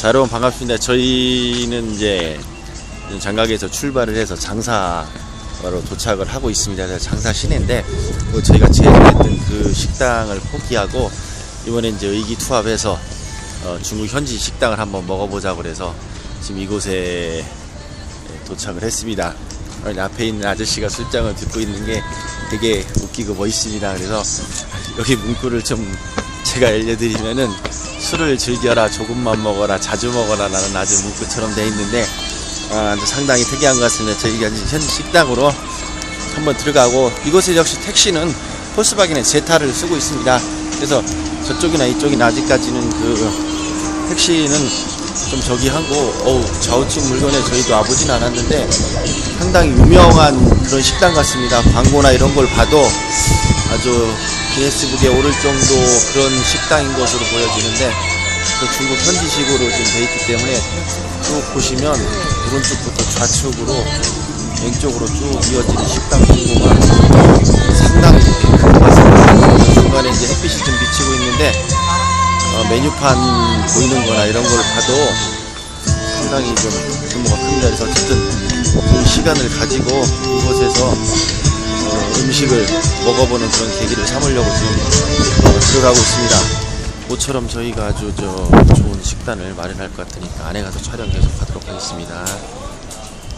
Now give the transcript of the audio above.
자, 여러분 반갑습니다. 저희는 이제 장각에서 출발을 해서 장사로 도착을 하고 있습니다. 장사 시내인데 그 저희가 제조했던 그 식당을 포기하고 이번에 이제 의기투합해서 어, 중국 현지 식당을 한번 먹어보자고 그래서 지금 이곳에 도착을 했습니다. 앞에 있는 아저씨가 술장을 듣고 있는 게 되게 웃기고 멋있습니다. 그래서 여기 문구를 좀 제가 알려드리면은 술을 즐겨라 조금만 먹어라 자주 먹어라 라는 아주 문구처럼 돼 있는데 아, 상당히 특이한 것 같습니다. 저희가 현 식당으로 한번 들어가고 이곳에 역시 택시는 폴스바겐의 제타를 쓰고 있습니다. 그래서 저쪽이나 이쪽이나 아직까지는 그 택시는 좀 저기 하고 어우 좌우측 물건에 저희도 와보진 않았는데 상당히 유명한 그런 식당 같습니다. 광고나 이런 걸 봐도 아주 기네스북에 오를 정도 그런 식당인 것으로 보여지는데 그 중국 현지식으로 지금 돼 있기 때문에 쭉 보시면 오른쪽부터 좌측으로 왼쪽으로 쭉 이어지는 식당 공고가 상당히 큰 것 같습니다. 중간에 이제 햇빛이 좀 비치고 있는데 어, 메뉴판 보이는 거나 이런 걸 봐도 상당히 좀 규모가 큽니다. 그래서 어쨌든 이 시간을 가지고 이곳에서 어, 음식을 먹어보는 그런 계기를 삼으려고 지금 어, 들어가고 있습니다. 모처럼 저희가 아주 저 좋은 식단을 마련할 것 같으니까 안에 가서 촬영 계속 하도록 하겠습니다.